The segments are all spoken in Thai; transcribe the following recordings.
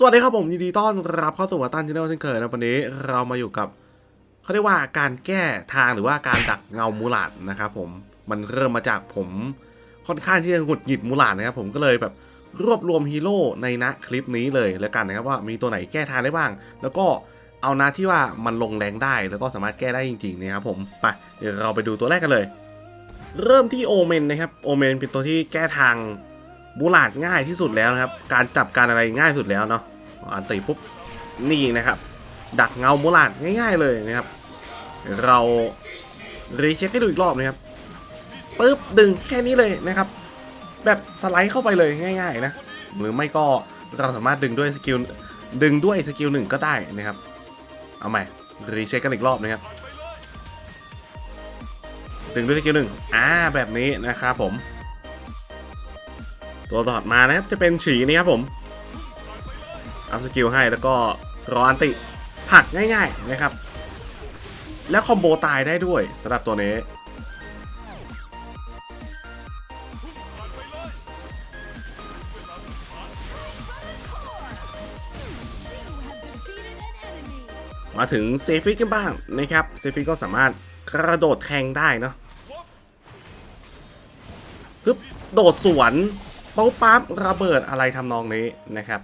สวัสดีครับผมยินดีต้อนรับเข้าสู่วัตันชาแนลเช่นเคยนะวันนี้เรามาอยู่กับเขาเรียกว่าการแก้ทางหรือว่าการดักเงามูหลาดนะครับผมมันเริ่มมาจากผมค่อนข้างที่จะหงุดหงิดมูหลาดนะครับผมก็เลยแบบรวบรวมฮีโร่ในนะคลิปนี้เลยแล้วกันนะครับว่ามีตัวไหนแก้ทางได้บ้าง แล้วก็เอานะที่ว่ามันลงแรงได้แล้วก็สามารถแก้ได้จริงๆนะครับผมไปเดี๋ยวเราไปดูตัวแรกกันเลย เริ่มที่โอเมนนะครับโอเมนเป็นตัวที่แก้ทาง บูลาดง่ายที่สุดแล้วนะครับ การจับการอะไรง่ายสุดแล้วเนาะอันตีปุ๊บนี่นะครับ ดักเงาบูลาดง่าย ๆ เลยนะครับ เรารีเช็คให้ดูอีกรอบนะครับปุ๊บดึงแค่นี้เลยนะครับ แบบสไลด์เข้าไปเลยง่าย ๆ นะ หรือไม่ก็เราสามารถดึงด้วยสกิลดึงด้วยสกิลหนึ่งก็ได้นะครับ เอาใหม่รีเช็คกันอีกรอบนะครับดึงด้วยสกิลหนึ่งอ่าแบบนี้นะครับผม ตัวต่อมานะครับจะเป็นฉีนี่ครับผมอัพสกิลให้แล้วก็รออันติผักง่ายๆนะครับ แล้วคอมโบตายได้ด้วยสำหรับตัวนี้มาถึงเซฟิกกันบ้างนะครับเซฟิกก็สามารถกระโดดแทงได้เนาะฮึบโดดสวน ป๊าปั๊บระเบิดอะไรทำนองนี้นะครับ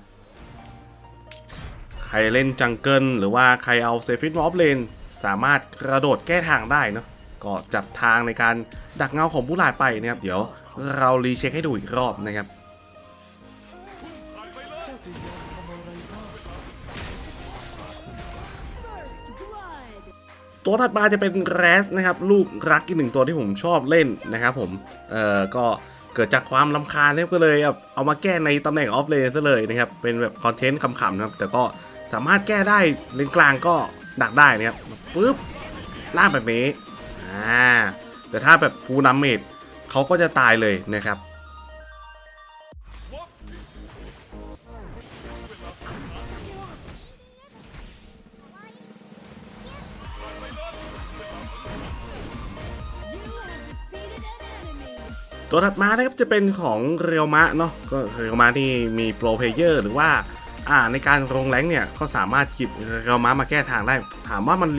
ใครเล่นจังเกิลหรือว่าใครเอาเซฟิตมอฟเลนสามารถกระโดดแก้ทางได้เนาะก็จับทางในการดักเงาของผู้ลาดไปนะครับ เดี๋ยวเรารีเช็คให้ดูอีกรอบนะครับตัวถัดมาจะเป็นแรสนะครับ ลูกรักอีกหนึ่งตัวที่ผมชอบเล่นนะครับผม เอ่อ ก็ เกิดจากความลำคาญเนี่ยก็เลยเอามาแก้ในตำแหน่งออฟเลนซะเลยนะครับ เป็นแบบคอนเทนต์ขำๆนะครับ แต่ก็สามารถแก้ได้เลนกลางก็ดักได้นะครับปุ๊บล่างแบบนี้อ่าแต่ถ้าแบบฟูลน้ำเมดเขาก็จะตายเลยนะครับ ตัวถัดมานะครับจะเป็นของเรียวมะเนาะก็เรียวมะนี่มีโปรเพเยอร์หรือว่าอ่าในการลงแรงเนี่ยก็สามารถจิบเรียวมะมาแก้ทางได้ ถามว่ามัน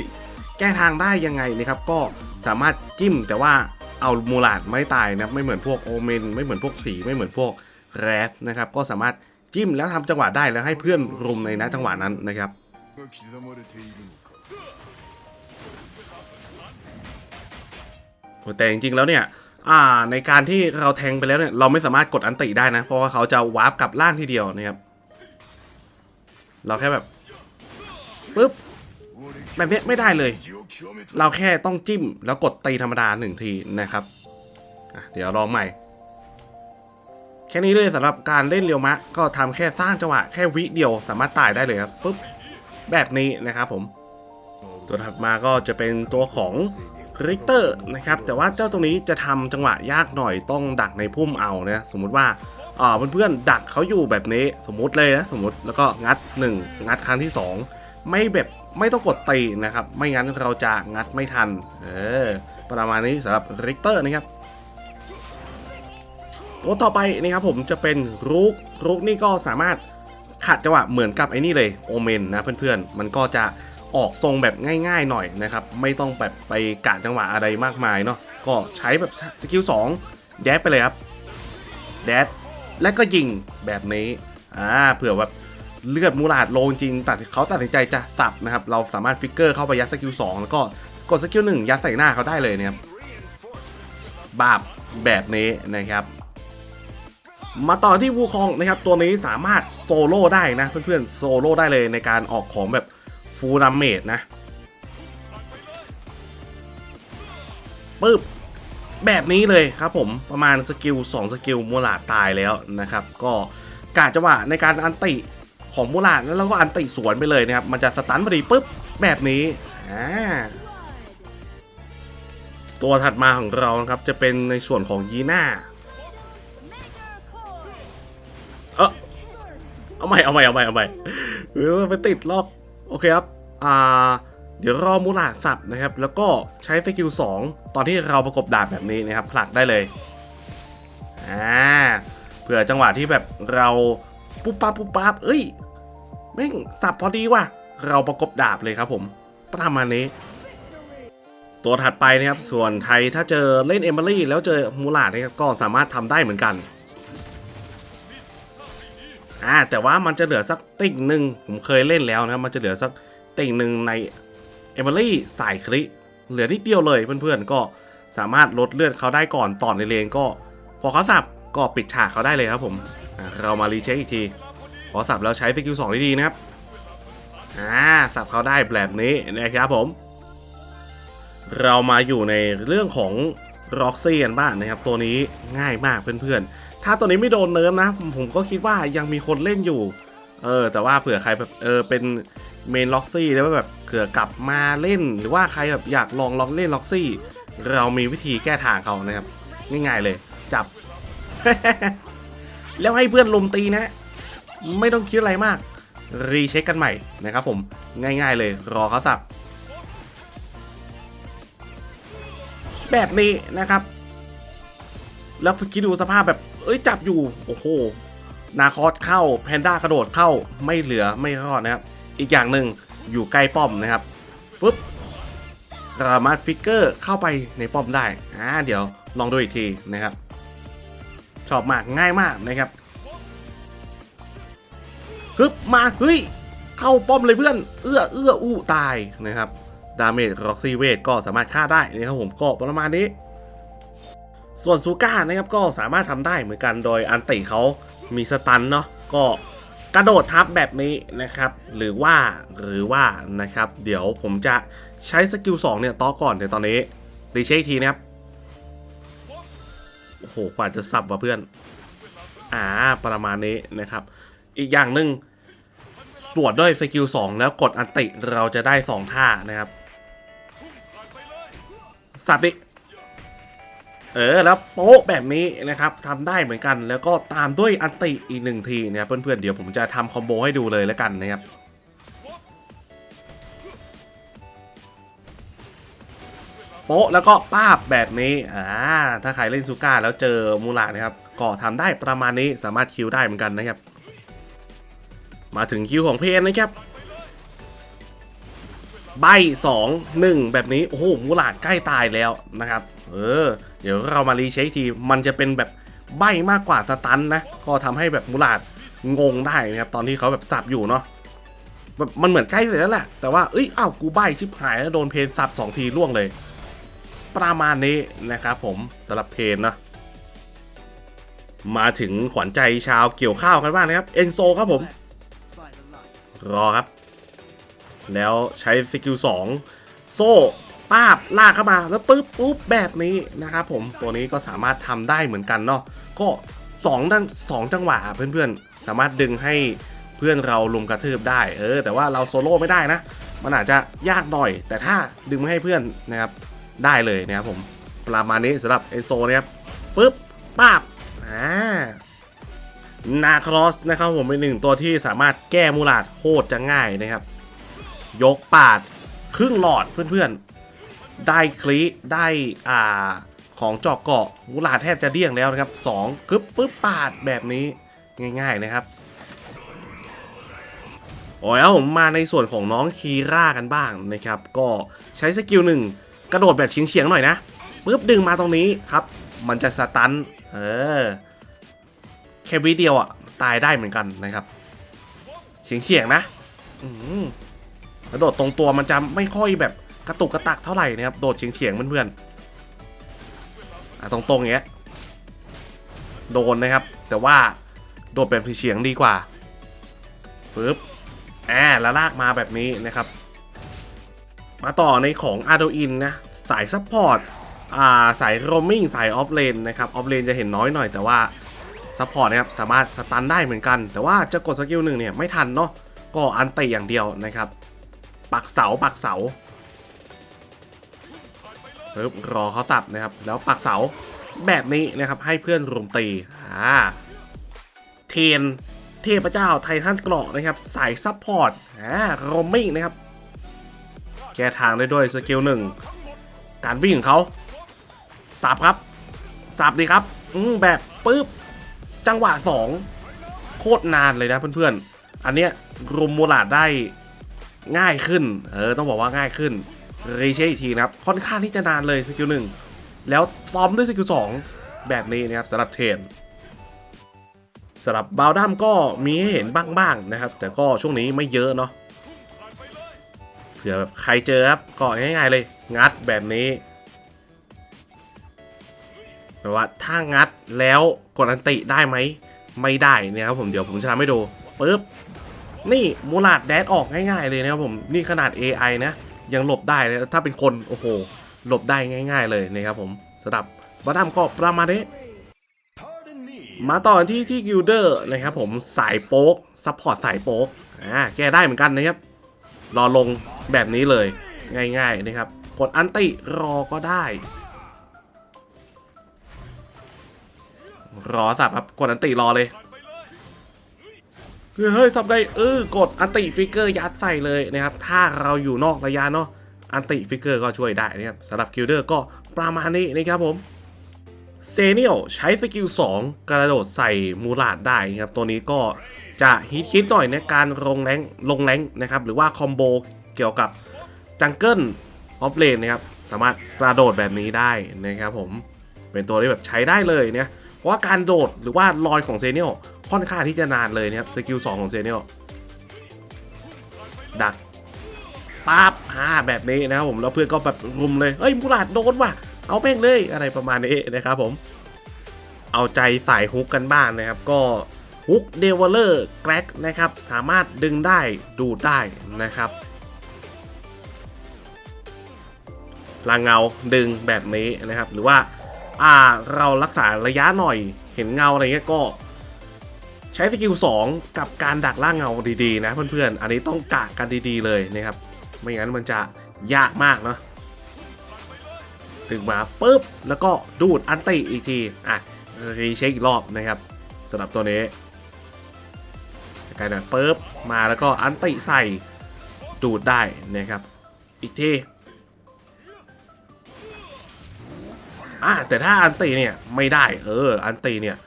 แก้ทางได้ยังไงนะครับ ก็สามารถจิ้มแต่ว่าเอามูลาดไม่ตายนะไม่เหมือนพวกโอเมนไม่เหมือนพวกสีไม่เหมือนพวกแรสนะครับก็สามารถจิ้มแล้วทำจังหวะได้แล้วให้เพื่อนรุมในนะจังหวะนั้นนะครับแต่จริงๆแล้วเนี่ย อ่าในการที่เราแทงไปแล้วเนี่ยเราไม่สามารถกดอันติได้นะ เพราะว่าเขาจะวาร์ปกลับล่างทีเดียวนะครับ เราแค่แบบปึ๊บแบบนี้ไม่ได้เลย เราแค่ต้องจิ้มแล้วกดตีธรรมดาหนึ่งทีนะครับเดี๋ยวลองใหม่ แค่นี้เลยสำหรับการเล่นเรียวมะ ก็ทำแค่สร้างจังหวะแค่วิเดียวสามารถตายได้เลยครับปึ๊บแบบนี้นะครับผม ตัวถัดมาก็จะเป็นตัวของ ริกเตอร์นะครับแต่ว่าเจ้าตรงนี้จะทำจังหวะยากหน่อยต้องดักในพุ่มเอานะสมมุติว่าอ่าเพื่อนๆดักเขาอยู่แบบนี้สมมุติเลยนะสมมติแล้วก็งัด 1 งัดครั้งที่ 2 ไม่แบบไม่ต้องกดตีนะครับ ไม่งั้นเราจะงัดไม่ทัน เออ ประมาณนี้สำหรับริกเตอร์นะครับตัวต่อไปนะครับผมจะเป็นรุกรุกนี่ก็สามารถขัดจังหวะเหมือนกับไอ้นี่เลยโอเมนนะเพื่อนๆ มันก็จะ ออกทรงแบบง่ายๆหน่อยนะครับ ไม่ต้องแบบไปกะจังหวะอะไรมากมายเนาะก็ใช้แบบสกิล2แดดไปเลยครับแดดและก็ยิงแบบนี้อ่าเผื่อแบบเลือดมูลาดโลจริงตัดเขาตัดสินใจจะสับนะครับ เราสามารถฟิกเกอร์เข้าไปยัดสกิล2แล้วก็กดสกิล1ยัดใส่หน้าเขาได้เลยนะครับบาบแบบนี้นะครับ มาต่อที่วูคองนะครับ ตัวนี้สามารถโซโล่ได้นะเพื่อนๆโซโล่ได้เลยในการออกของแบบ ฟูลดัมเมจนะปึ๊บแบบนี้เลยครับผมประมาณสกิล2สกิลมูลาดตายแล้วนะครับ ก็กาจังหวะในการอันติของมูลาดแล้วเราก็อันติสวนไปเลยนะครับ มันจะสตันพอดีปุ๊บแบบนี้อ่าตัวถัดมาของเรานะครับจะเป็นในส่วนของยีน่าเออเอาใหม่เอาใหม่เอาใหม่เอาใหม่เออไปติดรอบโอเคครับ อ่าเดี๋ยวรอมูลาสับนะครับ แล้วก็ใช้สกิล2ตอนที่เราประกบดาบแบบนี้นะครับผลักได้เลยอ่าเผื่อจังหวะที่แบบเราปุ๊บปั๊บปุ๊บปั๊บเอ้ยแม่งสับพอดีว่ะเราประกบดาบเลยครับผมประมาณนี้ ตัวถัดไปนะครับ ส่วนไทยถ้าเจอเล่นเอมิลี่แล้วเจอมูลาดนะครับก็สามารถทำได้เหมือนกันอ่าแต่ว่ามันจะเหลือสักติ่งหนึ่งผมเคยเล่นแล้วนะครับมันจะเหลือสัก ติ่งหนึ่งในเอมิลี่สายคลิเหลือนิดเดียวเลยเพื่อนๆก็สามารถลดเลือดเขาได้ก่อนต่อในเลนก็ พอเขาสับก็ปิดฉากเขาได้เลยครับผมเรามารีเช็คอีกทีพอสับแล้วใช้สกิลสองดีๆนะครับอ่าสับเขาได้แบบนี้นะครับผม เรามาอยู่ในเรื่องของร็อกซี่กันบ้างนะครับ ตัวนี้ง่ายมากเพื่อนๆ ถ้าตัวนี้ไม่โดนเนิร์ฟนะ ผมก็คิดว่ายังมีคนเล่นอยู่ เออ แต่ว่าเผื่อใครแบบเออเป็น เมนล็อกซี่แล้วแบบเผื่อกลับมาเล่น หรือว่าใครแบบอยากลองลองเล่นล็อกซี่ เรามีวิธีแก้ทางเขานะครับ ง่ายๆเลย จับ แล้วให้เพื่อนลุมตีนะ ไม่ต้องคิดอะไรมาก รีเช็คกันใหม่นะครับผมง่าย ๆเลย รอเขาสับแบบนี้นะครับ แล้วคิดดูสภาพแบบ เอ้ยจับอยู่ โอ้โห นาคอสเข้า แพนด้ากระโดดเข้า ไม่เหลือไม่รอดนะครับ อีกอย่างหนึ่งอยู่ใกล้ป้อมนะครับปุ๊บสามารถฟิกเกอร์เข้าไปในป้อมได้อ่าเดี๋ยวลองดูอีกทีนะครับ ชอบมากง่ายมากนะครับฮึบมาเฮ้ยเข้าป้อมเลยเพื่อน เอื้อเอื้ออู้ตายนะครับดาเมจร็อกซี่เวทก็สามารถฆ่าได้นะครับผมก็ประมาณนี้ ส่วนซูก้านะครับก็สามารถทำได้เหมือนกันโดยอันติเขามีสตันเนาะก็ กระโดดทับแบบนี้นะครับ หรือว่าหรือว่านะครับ เดี๋ยวผมจะใช้สกิล2เนี่ยต่อก่อนเดี๋ยตอนนี้รีเช็คทีนะครับโอ้โหกว่าจะสับว่ะเพื่อนอ่าประมาณนี้นะครับ อีกอย่างหนึ่งสวดด้วยสกิล2แล้วกดอันติเราจะได้ 2 ท่านะครับสับดิ เออแล้วโป๊ะแบบนี้นะครับทำได้เหมือนกันแล้วก็ตามด้วยอันติอีกหนึ่งทีนะครับเพื่อนๆเดี๋ยวผมจะทำคอมโบให้ดูเลยแล้วกันนะครับโป๊ะแล้วก็ป้าบแบบนี้อ่าถ้าใครเล่นซูก้าแล้วเจอมูลานะครับก็ทำได้ประมาณนี้สามารถคิวได้เหมือนกันนะครับ มาถึงคิวของเพนนะครับใบสองหนึ่งแบบนี้ โอ้โหมูลาดใกล้ตายแล้วนะครับ เออ เดี๋ยวเรามารีเช็คทีมันจะเป็นแบบใบมากกว่าสตันนะ ก็ทำให้แบบมูลาดงงได้นะครับตอนที่เขาแบบสับอยู่เนาะแบบมันเหมือนใกล้เสร็จแล้วแหละแต่ว่าเอ้ยอ้าวกูใบชิบหายแล้วโดนเพนสับสองทีล่วงเลย ประมาณนี้นะครับผมสำหรับเพนนะมาถึงขวัญใจชาวเกี่ยวข้าวกันบ้างนะครับเอนโซครับผม รอครับ แล้วใช้สกิล2โซ่ ป้าบลากเข้ามาแล้วปึ๊บปุ๊บแบบนี้นะครับผมตัวนี้ก็สามารถทำได้เหมือนกันเนาะก็2ดังสองจังหวะเพื่อนๆ สามารถดึงให้เพื่อนเราลุมกระทืบได้เออแต่ว่าเราโซโล่ไม่ได้นะ มันอาจจะยากหน่อย แต่ถ้าดึงไม่ให้เพื่อนนะครับได้เลยนะครับผมประมาณนี้สำหรับเอนโซนะครับปึ๊บป้าบอ่านาครอสนะครับผมเป็นหนึ่งตัวที่สามารถแก้มูลาดโคตรจะง่ายนะครับ ยกปาดครึ่งหลอดเพื่อนๆ ได้คลิได้อ่าของเจอกเกาะมูลาดแทบจะเดี้ยงแล้วนะครับสองกึบปึ๊บปาดแบบนี้ง่าย ๆนะครับโอ้ยแล้วผมมาในส่วนของน้องคีร่ากันบ้างนะครับ ก็ใช้สกิลหนึ่งกระโดดแบบเฉียงๆหน่อยนะปึ๊บดึงมาตรงนี้ครับ มันจะสตันเออแค่วิเดียวอะตายได้เหมือนกันนะครับเฉียงๆนะกระโดดตรงตัวมันจะไม่ค่อยแบบ กระตุกกระตักเท่าไหร่นะครับโดดเฉียงเฉียงๆเพื่อนๆอะตรงๆอย่างเงี้ยโดนนะครับ แต่ว่าโดดแบบเฉียงดีกว่าปึ๊บแอบแล้วลากมาแบบนี้นะครับ มาต่อในของอาร์โดอินนะ สายซัพพอร์ตอ่าสายโรมมิ่งสายออฟเลนนะครับออฟเลนจะเห็นน้อยหน่อยแต่ว่าซัพพอร์ตนะครับสามารถสตันได้เหมือนกัน แต่ว่าจะกดสกิลหนึ่งเนี่ยไม่ทันเนาะก็อันติอย่างเดียวนะครับ ปักเสาปักเสา ปึ๊บรอเขาสับนะครับ แล้วปักเสาแบบนี้นะครับ ให้เพื่อนรุมตีอ่าเทียนเทพเจ้าไททันเกราะนะครับสายซัพพอร์ตอ่าโรมมิ่งนะครับ แก้ทางได้ด้วยสกิลหนึ่งการวิ่งของเขาสับครับสับดีครับ อืมแบบปึ๊บจังหวะ2โคตรนานเลยนะเพื่อนๆ อันเนี้ยรุมมูลาดได้ง่ายขึ้น เออ ต้องบอกว่าง่ายขึ้น รีเชอีกทีนะครับ ค่อนข้างที่จะนานเลยสกิลหนึ่งแล้วฟอร์มด้วยสกิลสองแบบนี้นะครับสำหรับเทนสำหรับบาวดัมก็มีให้เห็นบ้างๆนะครับ แต่ก็ช่วงนี้ไม่เยอะเนาะเผื่อแบบใครเจอครับก็ง่ายๆเลย งัดแบบนี้แปลว่าถ้างัดแล้วกดอันติได้ไหมไม่ได้นี่ยครับผมเดี๋ยวผมจะทำให้ดูปึ๊บนี่มูลาดแดดออกง่ายๆเลยนะครับผมนี่ขนาด AI นะ ยังหลบได้เลยถ้าเป็นคนโอ้โหหลบได้ง่าย ๆ เลยนะครับผมสำหรับบัตดัมก็ประมาณนี้มาต่อที่ที่กิลเดอร์นะครับผมสายโป๊กซัพพอร์ตสายโป๊กอ่าแก้ได้เหมือนกันนะครับ รอลงแบบนี้เลยง่าย ๆนะครับ กดอันติรอก็ได้ รอสับครับกดอันติรอเลย เฮ้ยทำได้เออกดอันติฟิกเกอร์ยัดใส่เลยนะครับ ถ้าเราอยู่นอกระยะเนาะอันติฟิกเกอร์ก็ช่วยได้นะครับสำหรับคิลเดอร์ก็ประมาณนี้นะครับผมเซเนียลใช้สกิล2 กระโดดใส่มูลาดได้นะครับ ตัวนี้ก็จะฮิตคิดหน่อยในการลงแรงลงแรงนะครับ หรือว่าคอมโบเกี่ยวกับจังเกิลออฟเลนนะครับ สามารถกระโดดแบบนี้ได้นะครับผมเป็นตัวที่แบบใช้ได้เลยเนี่ยเพราะว่าการโดดหรือว่าลอยของเซเนียล ค่อนข้างที่จะนานเลยนะครับสกิล2ของเซเนียลดักปั๊บอ่าแบบนี้นะครับผมแล้วเพื่อนก็แบบรุมเลยเฮ้ยมูลาดโดนว่ะเอาแม่งเลยอะไรประมาณนี้นะครับผมเอาใจสายฮุกกันบ้างนะครับ ก็ฮุกเดเวลเลอร์แกรกนะครับ สามารถดึงได้ดูดได้นะครับลางเงาดึงแบบนี้นะครับ หรือว่าอ่าเรารักษาระยะหน่อยเห็นเงาอะไรเงี้ยก็ ใช้สกิล2กับการดักล่างเงาดีๆนะเพื่อนๆ อันนี้ต้องกะกันดีๆเลยนะครับ ไม่งั้นมันจะยากมากเนาะถึงมาปุ๊บ แล้วก็ดูดอันติอีกที อะรีเช็คอีกรอบนะครับสำหรับตัวนี้กลายเป็นปุ๊บมาแล้วก็อันติใส่ดูดได้นะครับ อีกทีอะแต่ถ้าอันติเนี่ยไม่ได้เอออันติเนี่ย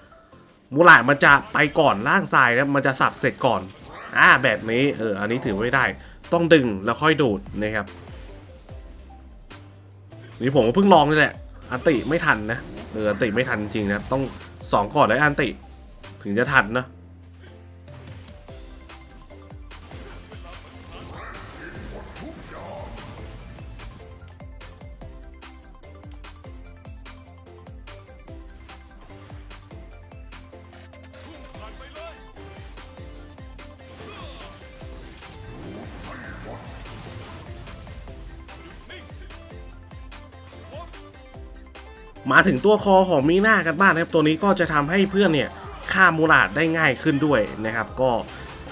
มูลาดมันจะไปก่อนล่างทรายนะมันจะสับเสร็จก่อนอ่าแบบนี้เอออันนี้ถือไม่ได้ ต้องดึงแล้วค่อยดูดนะครับนี่ผมก็เพิ่งลองนี่แหละ อันติไม่ทันนะเอออันติไม่ทันจริงนะต้องสองก่อนแล้วอันติ ถึงจะทันนะ มาถึงตัวคอของมีหน้ากันบ้างนะครับตัวนี้ก็จะทำให้เพื่อนเนี่ยฆ่ามูลาดได้ง่ายขึ้นด้วยนะครับ ก็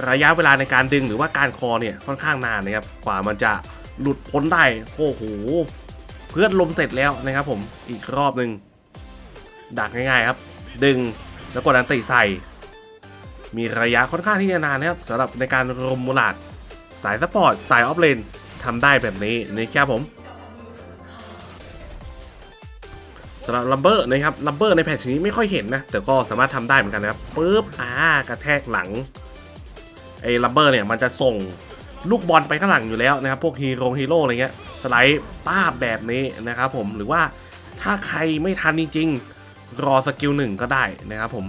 ระยะเวลาในการดึงหรือว่าการคอเนี่ยค่อนข้างนานนะครับกว่ามันจะหลุดพ้นได้โอ้โหเพื่อนลมเสร็จแล้วนะครับ ผมอีกรอบหนึ่งดักง่ายๆครับ ดึงแล้วกดอันติใส่ มีระยะค่อนข้างที่จะนานนะครับสำหรับในการรมมูลาดสายสปอร์ตสายออฟเลนทำได้แบบนี้นะครับผม สำหรับลัมเบอร์นะครับลัมเบอร์ในแพทชนี้ไม่ค่อยเห็นนะ แต่ก็สามารถทำได้เหมือนกันนะครับปุ๊บอ่ากระแทกหลังไอ้ลัมเบอร์เนี่ยมันจะส่งลูกบอลไปข้างหลังอยู่แล้วนะครับ พวกฮีโร่ฮีโร่อะไรเงี้ยสไลด์ป้าบแบบนี้นะครับผมหรือว่าถ้าใครไม่ทันจริงๆรอสกิลหนึ่งก็ได้นะครับผม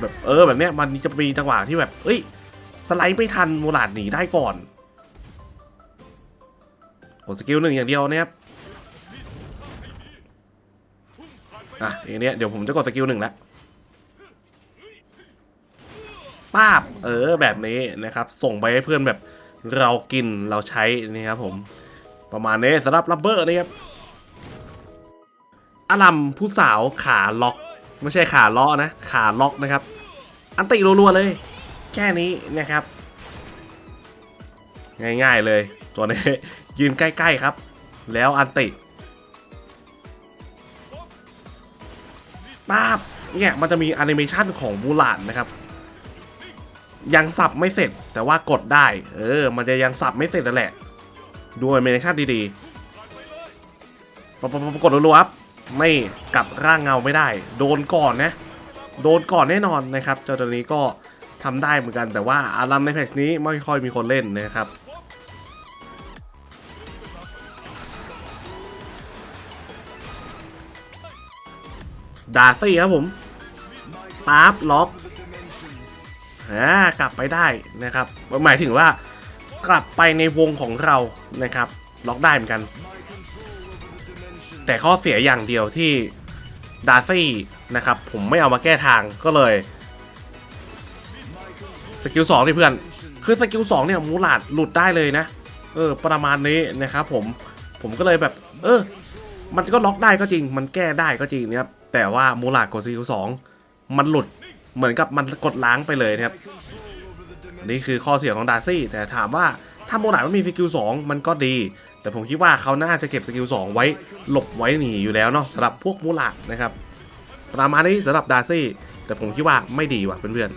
แบบเออแบบเนี้ยมันจะมีจังหวะที่แบบ เอ้ย สไลด์ไม่ทันมูลาดหนีได้ก่อนกดสกิลหนึ่งอย่างเดียวนะครับ อะอย่างเนี้ยเดี๋ยวผมจะกดสกิลหนึ่งแล้วป้าบเออแบบนี้นะครับ ส่งไปให้เพื่อนแบบเรากินเราใช้นี่ครับผมประมาณนี้สำหรับลับเบอร์นะครับอารัมผู้สาวขาล็อก ไม่ใช่ขาเลาะนะ ขาล็อกนะครับ อันติรัวๆเลย แค่นี้นะครับ ง่ายๆเลย ตัวนี้ยืนใกล้ๆครับ แล้วอันติ ป๊าบเนี่ยมันจะมีแอนิเมชันของบูลานนะครับ ยังสับไม่เสร็จแต่ว่ากดได้ เออ มันจะยังสับไม่เสร็จนั่นแหละ ดูแอนิเมชันดีๆปปปกดรัวๆครับไม่กลับร่างเงาไม่ได้ โดนก่อนนะ โดนก่อนแน่นอนนะครับ เจ้าตัวนี้ก็ทำได้เหมือนกันแต่ว่าอารัมในแพทช์นี้ไม่ค่อยมีคนเล่นนะครับ ดาซี่ครับผมปั๊บล็อกอ่ากลับไปได้นะครับ หมายถึงว่ากลับไปในวงของเรานะครับ ล็อกได้เหมือนกัน แต่ข้อเสียอย่างเดียวที่ดาซี่นะครับ ผมไม่เอามาแก้ทางก็เลยสกิลสองที่เพื่อน คือสกิลสองเนี่ยมูลาดหลุดได้เลยนะ เออ ประมาณนี้นะครับผม ผมก็เลยแบบ เออ มันก็ล็อกได้ก็จริง มันแก้ได้ก็จริงนะครับ แต่ว่ามูลาดกดสกิลสองมันหลุดเหมือนกับมันกดล้างไปเลยนะครับ นี่คือข้อเสียของดาร์ซี่ แต่ถามว่าถ้าโมนาดมันมีสกิล2มันก็ดี แต่ผมคิดว่าเขาน่าจะเก็บสกิล2ไว้หลบไว้หนีอยู่แล้วเนาะสำหรับพวกมูลาดนะครับประมาณนี้สำหรับดาร์ซี่ แต่ผมคิดว่าไม่ดีว่ะเพื่อน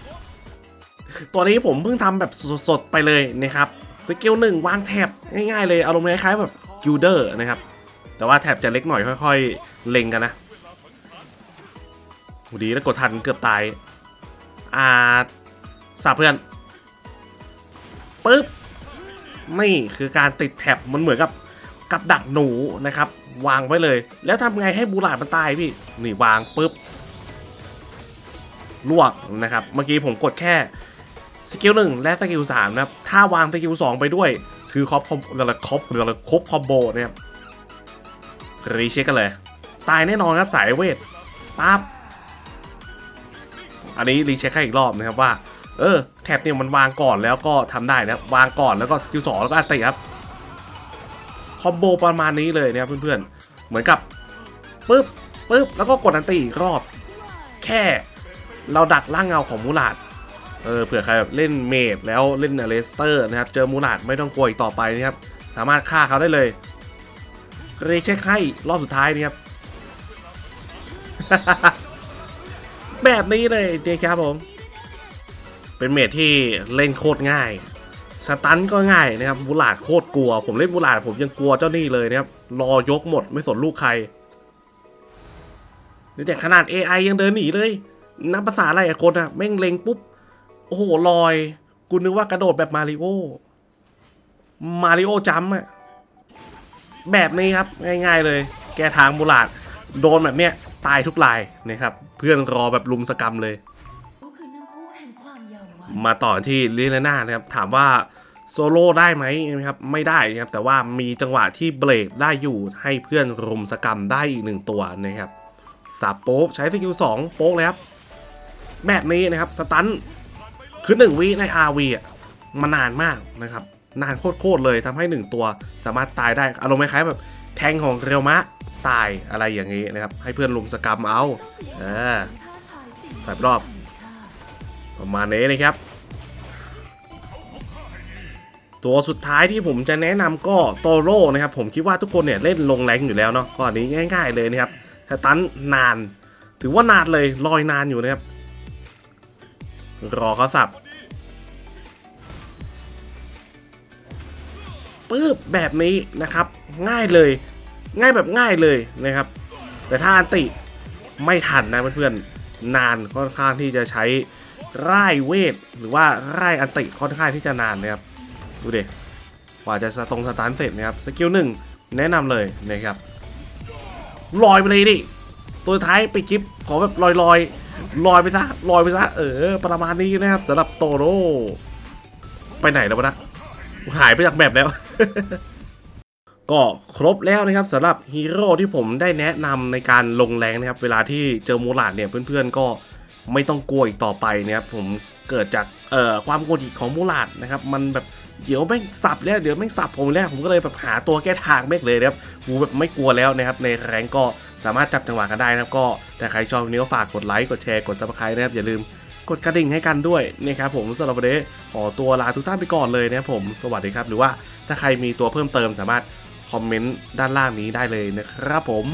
ๆตัวนี้ผมเพิ่งทำแบบสดๆไปเลยนะครับสกิลหนึ่งวางแทบง่ายๆเลยอารมณ์คล้ายๆแบบกิลเดอร์นะครับ แต่ว่าแท็บจะเล็กหน่อยค่อยๆ เล็งกันนะโหดีแล้วกดทันเกือบตายอ่าสับเพื่อนปึ๊บนี่คือการติดแท็บมันเหมือนกับกับดักหนูนะครับ วางไว้เลย แล้วทำไงให้บูหลาดมันตายพี่ นี่วางปึ๊บลวกนะครับ เมื่อกี้ผมกดแค่สกิลหนึ่งและสกิลสามนะครับ ถ้าวางสกิลสองไปด้วย คือครบคอมหรือครบหรือครบคอมโบนะครับ รีเช็คกันเลย ตายแน่นอนครับสายเวทปั๊บอันนี้รีเช็คให้อีกรอบนะครับว่า เออแท็บเนี่ยมันวางก่อนแล้วก็ทำได้นะวางก่อนแล้วก็สกิลสองแล้วก็อันติครับคอมโบประมาณนี้เลยนะครับเพื่อนๆ เหมือนกับปึ๊บปึ๊บแล้วก็กดอันติอีกรอบ แค่เราดักล่างเงาของมูลาดเออเผื่อใครแบบเล่นเมดแล้วเล่นเลสเตอร์นะครับ เจอมูลาดไม่ต้องกลัวอีกต่อไปนะครับ สามารถฆ่าเขาได้เลย เรเช็คให้รอบสุดท้ายนี่ครับ แบบนี้เลยเดครับผม เป็นเมทที่เล่นโคตรง่าย สตันก็ง่ายนะครับบูลาดโคตรกลัว ผมเล่นบูลาดผมยังกลัวเจ้านี่เลยนะครับ รอยกหมดไม่สนลูกใครนี่แต่ขนาด AI ยังเดินหนีเลยนับภาษาอะไรอะคนอะแม่งเล็งปุ๊บ โอ้โหลอย กูนึกว่ากระโดดแบบมาริโอ มาริโอจัมอะ แบบนี้ครับง่ายๆเลย แกทางบูลาดโดนแบบเนี้ยตายทุกรายนะครับ เพื่อนรอแบบลุมสกรรมเลย มาต่อที่ลิเลน่านะครับ ถามว่าโซโล่ได้ไหมนะครับไม่ได้นะครับแต่ว่ามีจังหวะที่เบรกได้อยู่ให้เพื่อนรุมสกรรมได้อีกหนึ่งตัวนะครับสับโป๊กใช้สกิลสองโป๊กเลยครับแบบนี้นะครับสตันคือหนึ่งวิใน RV อะมานานมากนะครับ นานโคตรๆเลยทำให้หนึ่งตัวสามารถตายได้อารมณ์คล้ายๆแบบแทงของเรียวมะตายอะไรอย่างนี้นะครับ ให้เพื่อนลุมสกรรมเอาเออท้ายสิ่งใส่รอบ ประมาณนี้นะครับ ตัวสุดท้ายที่ผมจะแนะนำก็โตโร่นะครับ ผมคิดว่าทุกคนเนี่ยเล่นลงแรงอยู่แล้วเนาะก็อันนี้ง่าย ๆเลยนะครับถ้าตันนาน ถือว่านานเลยลอยนานอยู่นะครับ รอเขาสับ ปื๊บแบบนี้นะครับ ง่ายเลย ง่ายแบบง่ายเลยนะครับ แต่ถ้าอันติไม่ทันนะเพื่อนๆนานค่อนข้างที่จะใช้ไร่เวท หรือว่าไร่อันติค่อนข้างที่จะนานนะครับดูดิกว่าจะสตรงสตาร์เสร็จนะครับสกิลหนึ่งแนะนำเลยนะครับลอยไปเลยดิตัวท้ายไปคลิปขอแบบลอยลอยลอยไปซะลอยไปซะเออประมาณนี้นะครับสำหรับโตโร่ไปไหนแล้ววะนะ หายไปจากแบบแล้ว ก็ครบแล้วนะครับสำหรับฮีโร่ที่ผมได้แนะนำในการลงแรงนะครับ เวลาที่เจอมูลาดเนี่ยเพื่อนๆก็ไม่ต้องกลัวอีกต่อไปนะครับผมเกิดจากเอ่อความกดขี่ของมูลาดนะครับ มันแบบเดี๋ยวแม่งสับแล้วเดี๋ยวแม่งสับผมแล้วผมก็เลยแบบหาตัวแก้ทางแม่งเลยนะครับกูแบบไม่กลัวแล้วนะครับ ในแรงก็สามารถจับจังหวะกันได้นะครับก็แต่ใครชอบคลิปนี้ก็ฝากกดไลค์กดแชร์กด subscribe นะครับอย่าลืม กดกระดิ่งให้กันด้วยนะครับผมสำหรับวันนี้ขอตัวลาทุกท่านไปก่อนเลยนะครับผมสวัสดีครับ หรือว่าถ้าใครมีตัวเพิ่มเติมสามารถคอมเมนต์ด้านล่างนี้ได้เลยนะครับผม